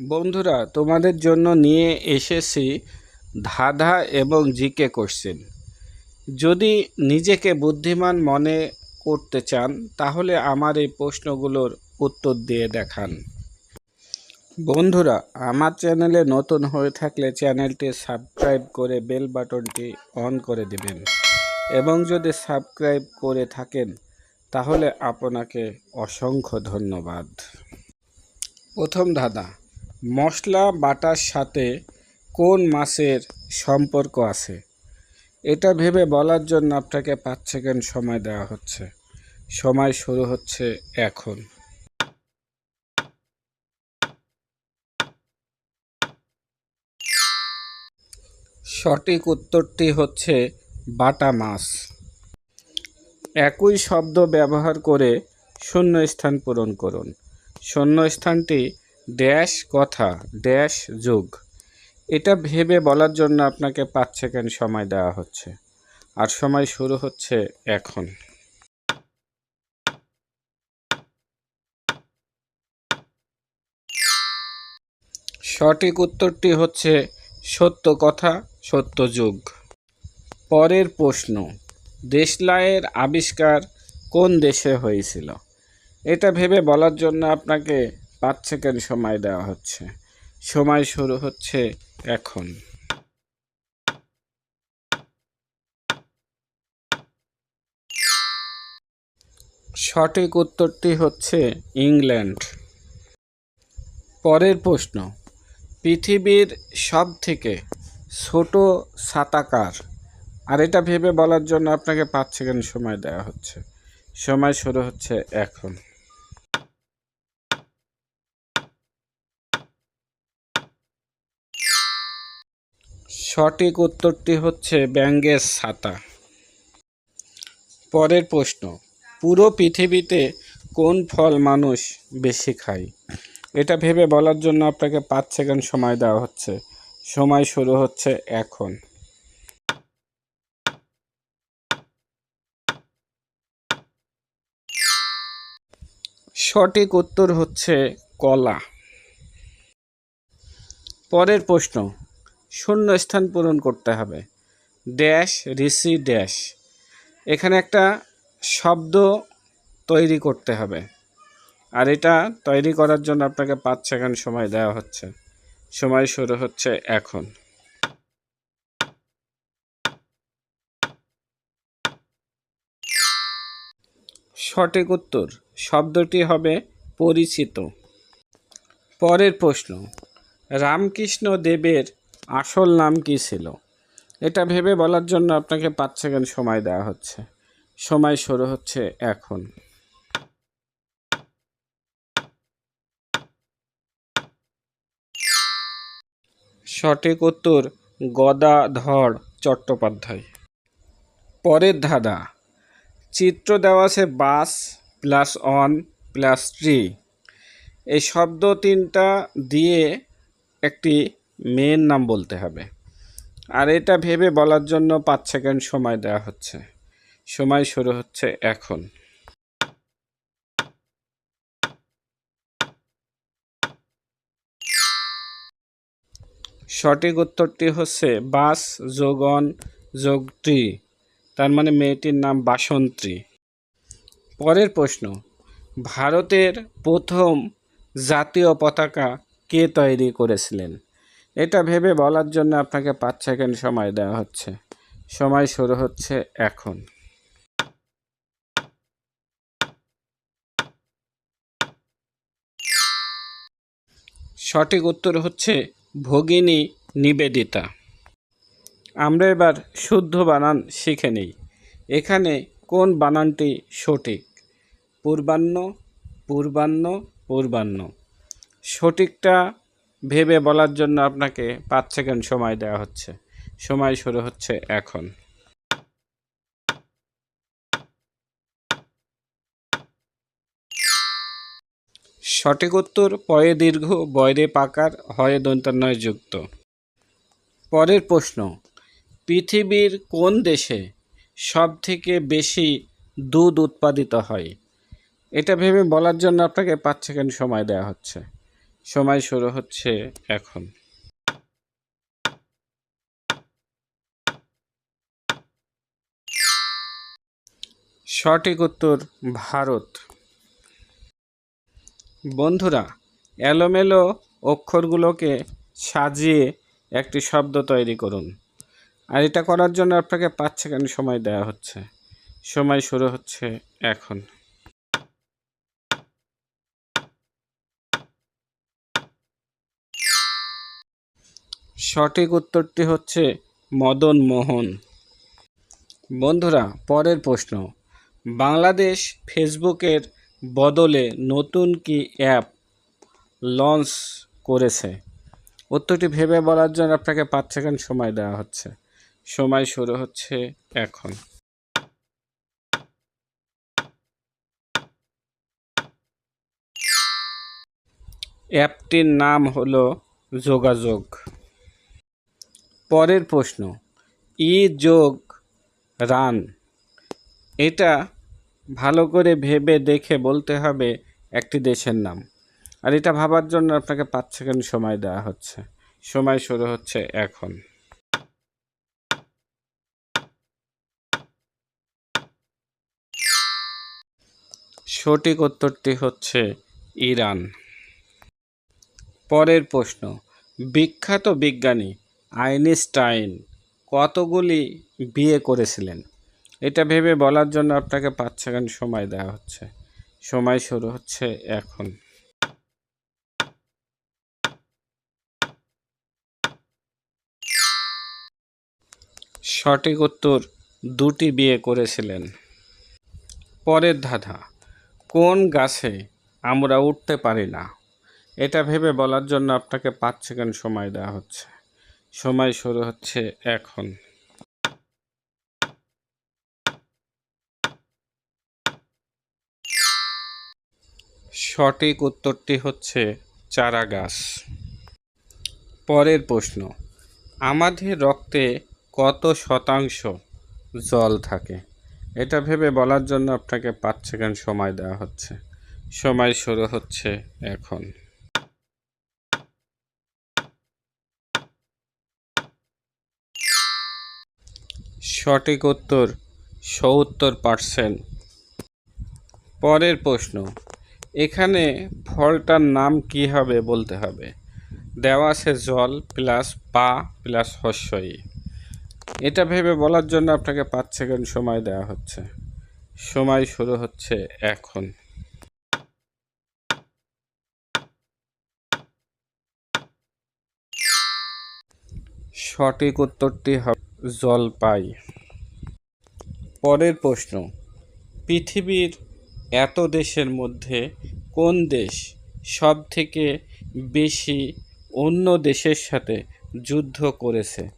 বন্ধুরা, তোমাদের জন্য নিয়ে এসেছি ধাঁধা এবং জিকে কোশ্চেন যদি নিজেকে বুদ্ধিমান মনে করতে চান, তাহলে আমার এই প্রশ্নগুলোর উত্তর দিয়ে দেখান। বন্ধুরা, আমার চ্যানেলে নতুন হয়ে থাকলে চ্যানেলটি সাবস্ক্রাইব করে বেল বাটনটি অন করে দেবেন। এবং যদি সাবস্ক্রাইব করে থাকেন, তাহলে আপনাকে অসংখ্য ধন্যবাদ। প্রথম ধাঁধা মশলা বাটার সাথে কোন মাছের সম্পর্ক আছে? এটা ভেবে বলার জন্য আপনাকে পাঁচ সেকেন্ড সময় দেওয়া হচ্ছে। সময় শুরু হচ্ছে এখন। সঠিক উত্তরটি হচ্ছে বাটা মাছ। একই শব্দ ব্যবহার করে শূন্য স্থান পূরণ করুন। শূন্যস্থানটি ড্যাশ কথা, ড্যাশ যুগ। এটা ভেবে বলার জন্য আপনাকে পাঁচ সেকেন্ড সময় দেওয়া হচ্ছে। আর সময় শুরু হচ্ছে এখন। সঠিক উত্তরটি হচ্ছে সত্য কথা, সত্য যুগ। পরের প্রশ্ন, দেশলাইয়ের আবিষ্কার কোন দেশে হয়েছিল? এটা ভেবে বলার জন্য আপনাকে পাঁচ সেকেন্ড সময় দেওয়া হচ্ছে। সময় শুরু হচ্ছে এখন। সঠিক উত্তরটি হচ্ছে ইংল্যান্ড। পরের প্রশ্ন, পৃথিবীর সব থেকে ছোট সাতাকার। আর এটা ভেবে বলার জন্য আপনাকে পাঁচ সেকেন্ড সময় দেওয়া হচ্ছে। সময় শুরু হচ্ছে এখন। সঠিক উত্তরটি হচ্ছে ব্যাঙ্গের ছাতা। পরের প্রশ্ন, পুরো পৃথিবীতে কোন ফল মানুষ বেশি খায়? এটা ভেবে বলার জন্য আপনাকে পাঁচ সেকেন্ড সময় দেওয়া হচ্ছে। সময় শুরু হচ্ছে এখন। সঠিক উত্তর হচ্ছে কলা। পরের প্রশ্ন শূন্য স্থান পূরণ করতে হবে। ড্যাশ ঋষি ড্যাশ। এখানে একটা শব্দ তৈরি করতে হবে। আর এটা তৈরি করার জন্য আপনাকে পাঁচ সেকেন্ড সময় দেওয়া হচ্ছে। সময় শুরু হচ্ছে এখন। সঠিক উত্তর, শব্দটি হবে পরিচিত। পরের প্রশ্ন, রামকৃষ্ণ দেবের আসল নাম কি ছিল? এটা ভেবে বলার জন্য আপনাকে পাঁচ সেকেন্ড সময় দেওয়া হচ্ছে। সময় শুরু হচ্ছে এখন। সঠিক উত্তর, গদাধর চট্টোপাধ্যায়। পরের ধাঁধা। চিত্র দেওয়া আছে bus plus on plus tree. এই শব্দ তিনটা দিয়ে একটি মেয়ের নাম বলতে হবে। আর এটা ভেবে বলার জন্য পাঁচ সেকেন্ড সময় দেওয়া হচ্ছে। সময় শুরু হচ্ছে এখন। সঠিক উত্তরটি হচ্ছে বাস যোগন যোগটি তার মানে মেয়েটির নাম বাসন্তী। পরের প্রশ্ন, ভারতের প্রথম জাতীয় পতাকা কে তৈরি করেছিলেন? এটা ভেবে বলার জন্য আপনাকে পাঁচ সেকেন্ড সময় দেওয়া হচ্ছে। সময় শুরু হচ্ছে এখন। সঠিক উত্তর হচ্ছে ভগিনী নিবেদিতা। আমরা এবার শুদ্ধ বানান শিখে নিই। এখানে কোন বানানটি সঠিক? পূর্বাহ্ন পূর্বাহ্ন পূর্বাহ্ন। সঠিকটা ভেবে বলার জন্য আপনাকে পাঁচ সেকেন্ড সময় দেওয়া হচ্ছে। সময় শুরু হচ্ছে এখন। সঠিক উত্তর, পয়ে দীর্ঘ, বয়রে পাকার, হয়ে দন্তান্বয় যুক্ত। পরের প্রশ্ন, পৃথিবীর কোন দেশে সব থেকে বেশি দুধ উৎপাদিত হয়? এটা ভেবে বলার জন্য আপনাকে পাঁচ সেকেন্ড সময় দেওয়া হচ্ছে। সময় শুরু হচ্ছে এখন। সঠিক উত্তর, ভারত। বন্ধুরা, এলোমেলো অক্ষরগুলোকে সাজিয়ে একটি শব্দ তৈরি করুন। আর এটা করার জন্য আপনাকে পাঁচ সেকেন্ড সময় দেওয়া হচ্ছে। সময় শুরু হচ্ছে এখন। সঠিক উত্তরটি হচ্ছে মদন মোহন। বন্ধুরা, পরের প্রশ্ন। বাংলাদেশ ফেসবুকের বদলে নতুন কি অ্যাপ লঞ্চ করেছে? উত্তরটি ভেবে বলার জন্য আপনাকে পাঁচ সেকেন্ড সময় দেওয়া হচ্ছে। সময় শুরু হচ্ছে এখন। অ্যাপটির নাম হলো যোগাযোগ। পরের প্রশ্ন, ই যোগ রান। এটা ভালো করে ভেবে দেখে বলতে হবে একটি দেশের নাম। আর এটা ভাবার জন্য আপনাকে পাঁচ সেকেন্ড সময় দেওয়া হচ্ছে। সময় শুরু হচ্ছে এখন। সঠিক উত্তরটি হচ্ছে ইরান। পরের প্রশ্ন, বিখ্যাত বিজ্ঞানী আইনস্টাইন কতগুলি বিয়ে করেছিলেন? এটা ভেবে বলার জন্য আপনাকে পাঁচ সেকেন্ড সময় দেওয়া হচ্ছে। সময় শুরু হচ্ছে এখন। সঠিক উত্তর, দুটি বিয়ে করেছিলেন। পরের ধাঁধা, কোন গাছে আমরা উঠতে পারি না? এটা ভেবে বলার জন্য আপনাকে পাঁচ সেকেন্ড সময় দেওয়া হচ্ছে। সময় শুরু হচ্ছে এখন। সঠিক উত্তরটি হচ্ছে চারা গাছ পরের প্রশ্ন, আমাদের রক্তে কত শতাংশ জল থাকে? এটা ভেবে বলার জন্য আপনাকে পাঁচ সেকেন্ড সময় দেওয়া হচ্ছে। সময় শুরু হচ্ছে এখন। সঠিক উত্তর, সত্তর পার্সেন্ট পরের প্রশ্ন, এখানে ফলটার নাম কি হবে বলতে হবে। দেওয়া আছে জল প্লাস পা প্লাস হস্যই। এটা ভেবে বলার জন্য আপনাকে পাঁচ সেকেন্ড সময় দেওয়া হচ্ছে। সময় শুরু হচ্ছে এখন। সঠিক উত্তরটি হবে জলপাই পরের প্রশ্ন, পৃথিবীর এত দেশের মধ্যে কোন দেশ সব থেকে বেশি অন্য দেশের সাথে যুদ্ধ করেছে?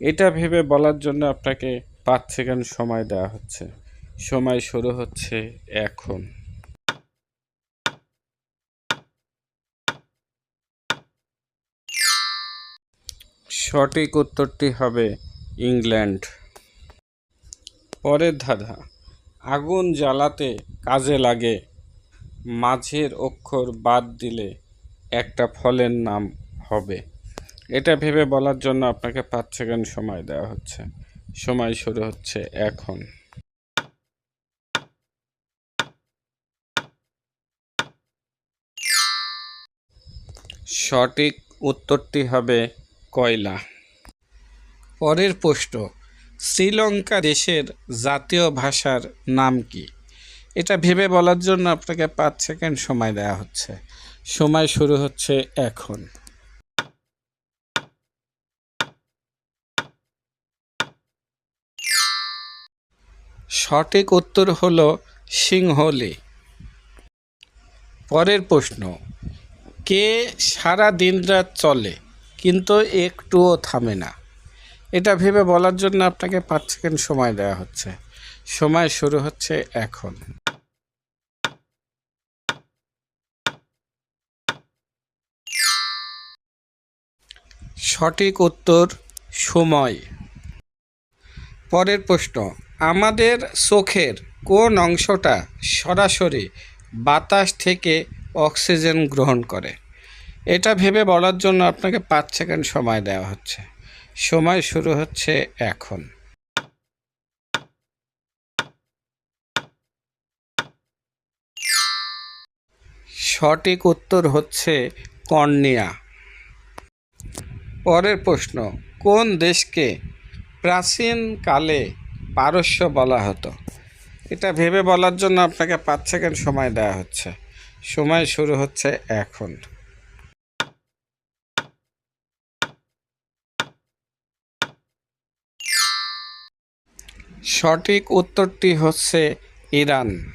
এটা ভেবে বলার জন্য আপনাকে পাঁচ সেকেন্ড সময় দেওয়া হচ্ছে। সময় শুরু হচ্ছে এখন। সঠিক উত্তরটি হবে ইংল্যান্ড। পরের ধাঁধা, আগুন জ্বালাতে কাজে লাগে। মাঝের অক্ষর বাদ দিলে একটা ফলের নাম হবে। এটা ভেবে বলার জন্য আপনাকে পাঁচ সেকেন্ড সময় দেওয়া হচ্ছে। সময় শুরু হচ্ছে এখন। সঠিক উত্তরটি হবে কয়লা। পরের প্রশ্ন, শ্রীলঙ্কা দেশের জাতীয় ভাষার নাম কি? এটা ভেবে বলার জন্য আপনাকে পাঁচ সেকেন্ড সময় দেওয়া হচ্ছে। সময় শুরু হচ্ছে এখন। সঠিক উত্তর হল সিংহলি। পরের প্রশ্ন, কে সারা দিন রাত চলে, কিন্তু একটুও থামে না? এটা ভেবে বলার জন্য আপনাকে পাঁচ সেকেন্ড সময় দেওয়া হচ্ছে। সময় শুরু হচ্ছে এখন। সঠিক উত্তর, সময়। পরের প্রশ্ন, আমাদের চোখের কোন অংশটা সরাসরি বাতাস থেকে অক্সিজেন গ্রহণ করে? এটা ভেবে বলার জন্য আপনাকে পাঁচ সেকেন্ড সময় দেওয়া হচ্ছে। সময় শুরু হচ্ছে এখন। সঠিক উত্তর হচ্ছে কর্নিয়া। পরের প্রশ্ন, কোন দেশকে প্রাচীনকালে পারস্য বলা হতো? এটা ভেবে বলার জন্য আপনাকে পাঁচ সেকেন্ড সময় দেওয়া হচ্ছে। সময় শুরু হচ্ছে এখন। সঠিক উত্তরটি হচ্ছে ইরান।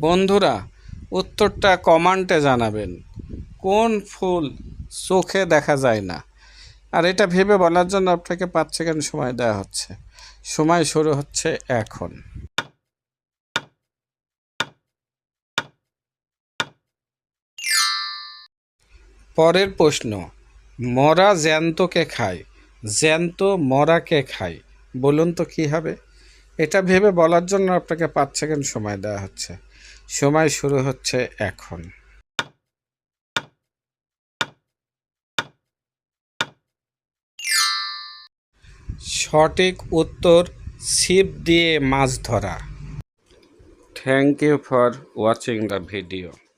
বন্ধুরা, উত্তরটা কমান্টে জানাবেন। কোন ফুল চোখে দেখা যায় না? আর এটা ভেবে বলার জন্য আপনাকে পাঁচ সেকেন্ড সময় দেওয়া হচ্ছে। সময় শুরু হচ্ছে এখন। পরের প্রশ্ন, মরা জ্যান্তকে খায়। জ্যান্ত মরাকে খায়। বলুন তো কি হবে? এটা ভেবে বলার জন্য আপনাকে পাঁচ সেকেন্ড সময় দেওয়া হচ্ছে। সময় শুরু হচ্ছে এখন। সঠিক উত্তর ছিপ দিয়ে মাছ ধরা। Thank you for watching the video